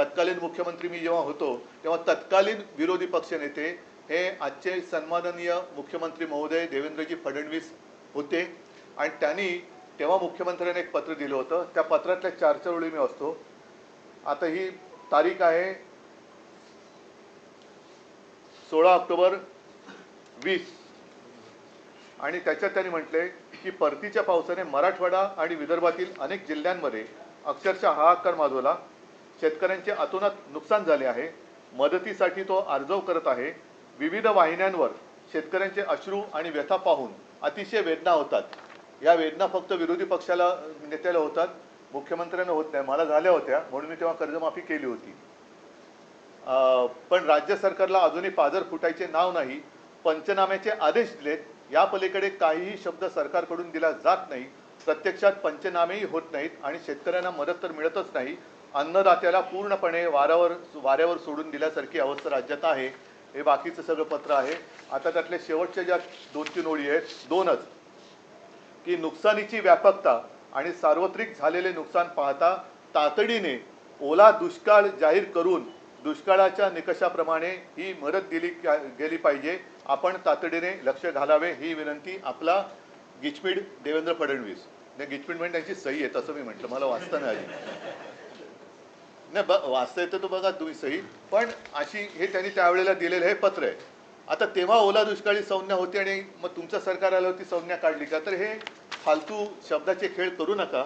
तत्कालीन मुख्यमंत्री मी जेव्हा होतो तेव्हा तत्कालीन विरोधी पक्षनेते हे आजचे सन्माननीय मुख्यमंत्री महोदय देवेंद्रजी फडणवीस होते. आणि त्यांनी तेव्हा मुख्यमंत्र्यांनी एक पत्र दिलं होतं. त्या पत्रातल्या चार चार वेळी मी वाचतो. आता ही तारीख आहे सोळा ऑक्टोबर वीस. आणि त्याच्यात त्यांनी म्हटले की परतीच्या पावसाने मराठवाडा आणि विदर्भातील अनेक जिल्ह्यांमध्ये अक्षरशः हाहाकार माजवला. शेतकऱ्यांचे अतोनात नुकसान झाले आहे. मदतीसाठी तो अर्जव करत आहे. विविध वाहिन्यांवर शेतकऱ्यांचे अश्रू आणि व्यथा पाहून अतिशय वेदना होतात. या वेदना फक्त विरोधी पक्षाला नेत्याला होतात. मुख्यमंत्र्यांना होत नाही. मला झाल्या होत्या. म्हणून मी तेव्हा कर्जमाफी केली होती. पण राज्य सरकारला अजूनही पाझर फुटायचे नाव नाही. पंचनाम्याचे आदेश दिलेत. या पलीकडे काहीही शब्द सरकारकडून दिला जात नाही. प्रत्यक्षात पंचनामेही होत नाहीत आणि शेतकऱ्यांना मदत तर मिळतच नाही. अन्नदात्याला पूर्णपणे वाऱ्यावर वाऱ्यावर सोडून दिल्यासारखी अवस्था राज्यात आहे. हे बाकीचं सगळं पत्र आहे. आता त्यातल्या शेवटच्या ज्या दोन तीन ओळी आहेत दोनच. की नुकसानीची व्यापकता आणि सार्वत्रिक झालेले नुकसान पाहता तातडीने ओला दुष्काळ जाहीर करून दुष्काळाच्या निकषाप्रमाणे ही मदत दिली गेली पाहिजे. आपण तातडीने लक्ष घालावे ही विनंती आपला गिचमीड देवेंद्र फडणवीस. नाही गिचमीड म्हणजे त्यांची सही आहे तसं मी म्हटलं. मला वाचता नाही आली. नाही ब वाचता येतं तो बघा तुम्ही सही. पण अशी हे त्यांनी त्यावेळेला दिलेलं हे पत्र आहे. आता तेव्हा ओला दुष्काळी संज्ञा होती आणि मग तुमचं सरकार आलं होती संज्ञा काढली का? तर हे फालतू शब्दाचे खेळ करू नका.